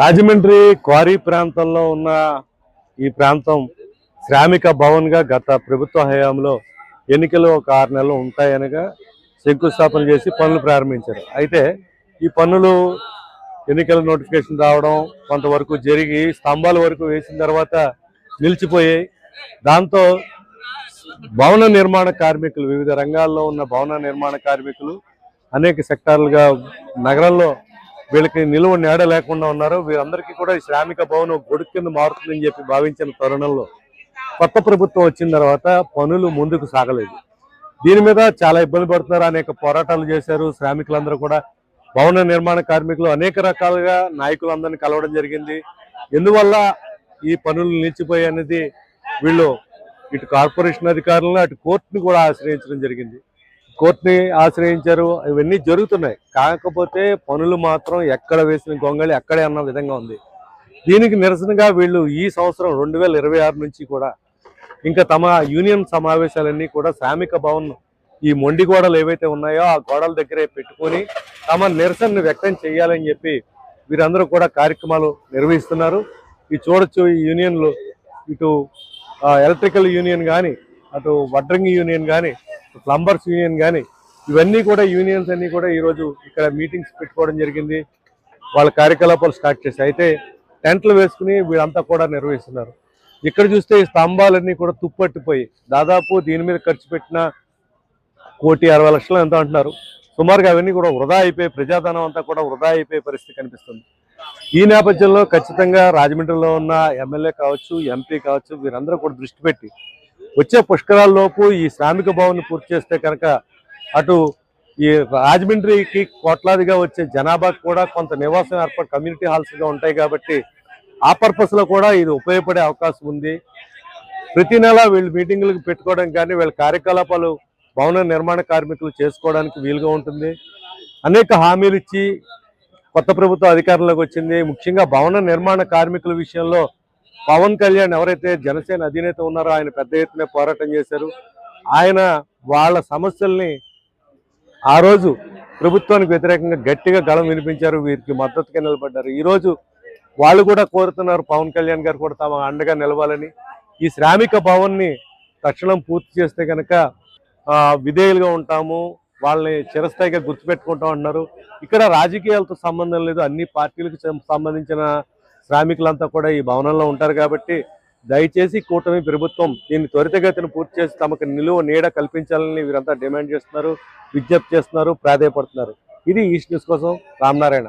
Rajahmundry quarry ప్రాంతంలో ఉన్న ఈ ప్రాంతం శ్రామిక భవన్గా గత ప్రభుత్వ హయాంలో ఎన్నికలు ఒక ఆరు నెలలు ఉంటాయనగా శంకుస్థాపన చేసి పనులు ప్రారంభించారు. అయితే ఈ పనులు ఎన్నికల నోటిఫికేషన్ రావడం కొంతవరకు జరిగి స్తంభాల వరకు వేసిన తర్వాత నిలిచిపోయాయి. దాంతో భవన నిర్మాణ కార్మికులు వివిధ రంగాల్లో ఉన్న భవన నిర్మాణ కార్మికులు అనేక సెక్టార్లుగా నగరంలో వీళ్ళకి నిలువ నేడ లేకుండా ఉన్నారు. వీరందరికీ కూడా ఈ శ్రామిక భవనం ఒక గొడుగు కింద మారుతుందని చెప్పి భావించిన తరుణంలో కొత్త ప్రభుత్వం వచ్చిన తర్వాత పనులు ముందుకు సాగలేదు. దీని మీద చాలా ఇబ్బంది పడుతున్నారు. అనేక పోరాటాలు చేశారు. శ్రామికులందరూ కూడా భవన నిర్మాణ కార్మికులు అనేక రకాలుగా నాయకులందరినీ కలవడం జరిగింది. ఎందువల్ల ఈ పనులు నిలిచిపోయి అనేది వీళ్ళు ఇటు కార్పొరేషన్ అధికారులను అటు కోర్టును కూడా ఆశ్రయించడం జరిగింది. కోర్టుని ఆశ్రయించారు. ఇవన్నీ జరుగుతున్నాయి. కాకపోతే పనులు మాత్రం ఎక్కడ వేసిన గొంగళి అక్కడే అన్న విధంగా ఉంది. దీనికి నిరసనగా వీళ్ళు ఈ సంవత్సరం రెండు వేల ఇరవై ఆరు నుంచి కూడా ఇంకా తమ యూనియన్ సమావేశాలన్నీ కూడా శ్రామిక భవన్ ఈ మొండి గోడలు ఏవైతే ఉన్నాయో ఆ గోడల దగ్గరే పెట్టుకొని తమ నిరసనను వ్యక్తం చేయాలని చెప్పి వీరందరూ కూడా కార్యక్రమాలు నిర్వహిస్తున్నారు. ఈ చూడొచ్చు ఈ యూనియన్లు. ఇటు ఎలక్ట్రికల్ యూనియన్ కానీ అటు వడ్రంగి యూనియన్ కానీ ప్లంబర్స్ యూనియన్ కానీ ఇవన్నీ కూడా యూనియన్స్ అన్ని కూడా ఈరోజు ఇక్కడ మీటింగ్స్ పెట్టుకోవడం జరిగింది. వాళ్ళ కార్యకలాపాలు స్టార్ట్ చేసి అయితే టెంట్లు వేసుకుని వీళ్ళంతా కూడా నిర్వహిస్తున్నారు. ఇక్కడ చూస్తే ఈ స్తంభాలన్నీ కూడా తుప్పట్టిపోయి దాదాపు దీని మీద ఖర్చు పెట్టిన కోటి అరవై లక్షలు ఎంత అంటున్నారు. సుమారుగా అవన్నీ కూడా వృధా అయిపోయి ప్రజాధనం అంతా కూడా వృధా అయిపోయే పరిస్థితి కనిపిస్తుంది. ఈ నేపథ్యంలో ఖచ్చితంగా రాజమండ్రిలో ఉన్న ఎమ్మెల్యే కావచ్చు ఎంపీ కావచ్చు వీరందరూ కూడా దృష్టి పెట్టి వచ్చే పుష్కరాల్లోపు ఈ శ్రామిక భవన్ పూర్తి చేస్తే కనుక అటు ఈ రాజమండ్రికి కోట్లాదిగా వచ్చే జనాభాకు కూడా కొంత నివాసం ఏర్పాటు కమ్యూనిటీ హాల్స్గా ఉంటాయి కాబట్టి ఆ పర్పస్లో కూడా ఇది ఉపయోగపడే అవకాశం ఉంది. ప్రతి నెల వీళ్ళు మీటింగులకు పెట్టుకోవడం కానీ వీళ్ళ కార్యకలాపాలు భవన నిర్మాణ కార్మికులు చేసుకోవడానికి వీలుగా ఉంటుంది. అనేక హామీలు ఇచ్చి కొత్త ప్రభుత్వం అధికారంలోకి వచ్చింది. ముఖ్యంగా భవన నిర్మాణ కార్మికుల విషయంలో పవన్ కళ్యాణ్ ఎవరైతే జనసేన అధినేత ఉన్నారో ఆయన పెద్ద ఎత్తున పోరాటం చేశారు. ఆయన వాళ్ళ సమస్యల్ని ఆ రోజు ప్రభుత్వానికి వ్యతిరేకంగా గట్టిగా గళం వినిపించారు. వీరికి మద్దతుగా నిలబడ్డారు. ఈరోజు వాళ్ళు కూడా కోరుతున్నారు పవన్ కళ్యాణ్ గారు కూడా తమ అండగా నిలవాలని. ఈ శ్రామిక భవన్ని తక్షణం పూర్తి చేస్తే కనుక విధేయులుగా ఉంటాము. వాళ్ళని చిరస్థాయిగా గుర్తుపెట్టుకుంటాం అంటున్నారు. ఇక్కడ రాజకీయాలతో సంబంధం లేదు. అన్ని పార్టీలకు సంబంధించిన శ్రామికులంతా కూడా ఈ భవనంలో ఉంటారు కాబట్టి దయచేసి కూటమి ప్రభుత్వం దీన్ని త్వరితగతిని పూర్తి చేసి తమకు నిలువ నీడ కల్పించాలని వీరంతా డిమాండ్ చేస్తున్నారు విజ్ఞప్తి చేస్తున్నారు ప్రాధాయపడుతున్నారు. ఇది ఈస్ట్ న్యూస్ కోసం రామనారాయణ